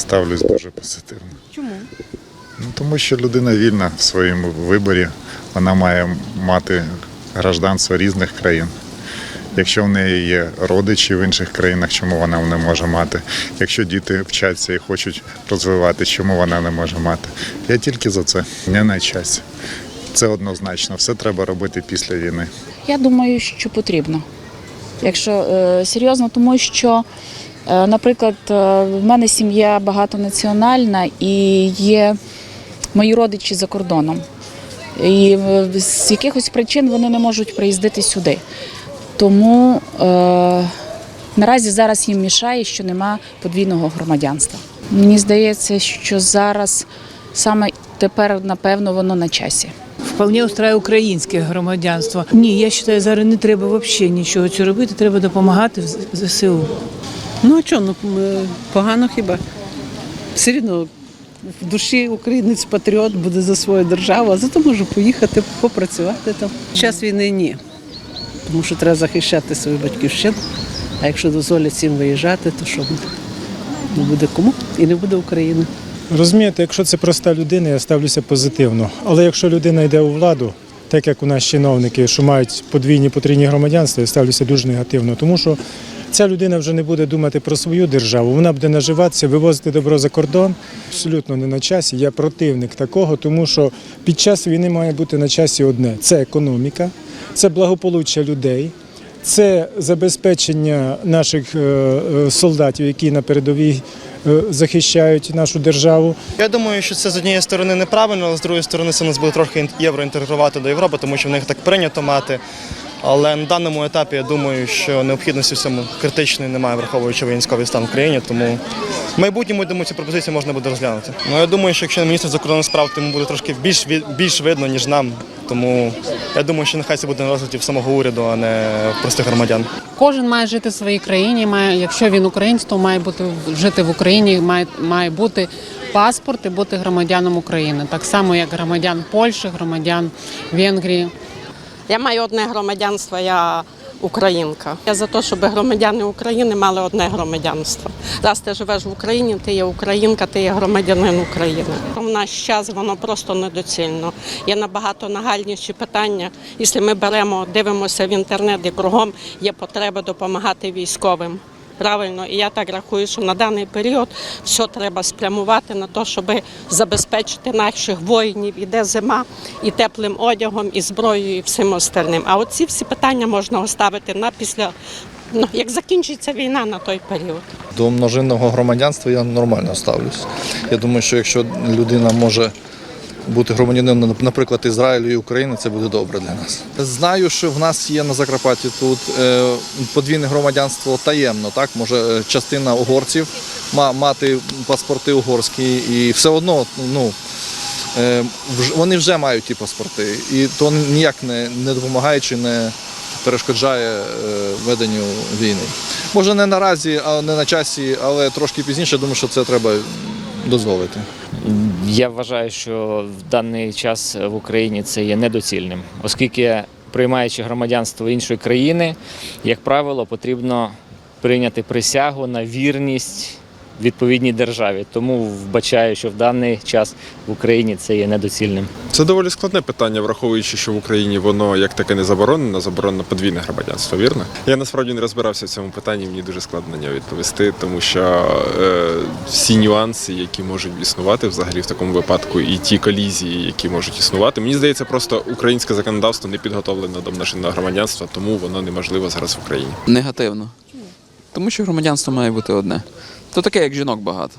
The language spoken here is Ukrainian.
Ставлюсь дуже позитивно. Чому? Ну, тому що людина вільна в своєму виборі, вона має мати гражданство різних країн. Якщо в неї є родичі в інших країнах, чому вона не може мати? Якщо діти вчаться і хочуть розвивати, чому вона не може мати? Я тільки за це, не на часі. Це однозначно. Все треба робити після війни. Я думаю, що потрібно. Якщо е, серйозно, тому що, наприклад, е, в мене сім'я багатонаціональна і є мої родичі за кордоном. І е, з якихось причин вони не можуть приїздити сюди. Тому е, наразі зараз їм мішає, що нема подвійного громадянства. Мені здається, що зараз саме тепер, напевно, воно на часі. Вполне устраює українське громадянство. Ні, я вважаю, зараз не треба взагалі нічого цього робити, треба допомагати в ЗСУ. Ну а що, ну погано хіба? Все рівно в душі українець патріот буде за свою державу, а зато може поїхати попрацювати там. Час війни ні. Тому що треба захищати свою батьківщину. А якщо дозволять всім виїжджати, то що буде? Не буде кому і не буде України. Розумієте, якщо це проста людина, я ставлюся позитивно. Але якщо людина йде у владу, так як у нас чиновники, що мають подвійні потрійні громадянства, я ставлюся дуже негативно, тому що ця людина вже не буде думати про свою державу, вона буде наживатися, вивозити добро за кордон. Абсолютно не на часі. Я противник такого, тому що під час війни має бути на часі одне: це економіка, це благополуччя людей. Це забезпечення наших е, е, солдатів, які на передовій е, захищають нашу державу. Я думаю, що це з однієї сторони неправильно, але з другої сторони це нас буде трохи євроінтегрувати до Європи, тому що в них так прийнято мати. Але на даному етапі я думаю, що необхідності в цьому критичної немає, враховуючи військовий стан в країні. Тому в майбутньому я думаю, ці пропозиції можна буде розглянути. Ну я думаю, що якщо міністр закордонних справ, то йому буде трошки більш більш видно, ніж нам. Тому я думаю, що нехай це буде на розгляді в самого уряду, а не простих громадян. Кожен має жити в своїй країні. Має, якщо він українець, то має бути жити в Україні, має, має бути паспорт і бути громадяном України. Так само, як громадян Польщі, громадян Венгрії. Я маю одне громадянство, я українка. Я за те, щоб громадяни України мали одне громадянство. Раз ти живеш в Україні, ти є українка, ти є громадянин України. Наш час воно просто недоцільно. Є набагато нагальніші питання. Якщо ми беремо, дивимося в інтернет, і кругом є потреба допомагати військовим. Правильно, і я так рахую, що на даний період все треба спрямувати на те, щоб забезпечити наших воїнів. Іде зима і теплим одягом, і зброєю, і всім остальним. А оці всі питання можна оставити на після, ну як закінчиться війна на той період. До множинного громадянства я нормально ставлюсь. Я думаю, що якщо людина може бути громадянином, наприклад, Ізраїлю і України, це буде добре для нас. Знаю, що в нас є на Закарпатті тут е, подвійне громадянство таємно, так може е, частина угорців ма- мати паспорти угорські, і все одно ну. е, Вони вже мають ті паспорти, і то ніяк не, не допомагає чи не перешкоджає е, веденню війни. Може не наразі, а не на часі, але трошки пізніше, думаю, що це треба дозволити. Я вважаю, що в даний час в Україні це є недоцільним, оскільки приймаючи громадянство іншої країни, як правило, потрібно прийняти присягу на вірність відповідній державі. Тому вбачаю, що в даний час в Україні це є недоцільним. Це доволі складне питання, враховуючи, що в Україні воно як таке не заборонено, заборонено подвійне громадянство, вірно? Я насправді не розбирався в цьому питанні, мені дуже складно на нього відповісти, тому що е, всі нюанси, які можуть існувати взагалі в такому випадку, і ті колізії, які можуть існувати, мені здається, просто українське законодавство не підготовлено до множинного громадянства, тому воно неможливо зараз в Україні. Негативно. Тому що громадянство має бути одне. То таке, як жінок багато.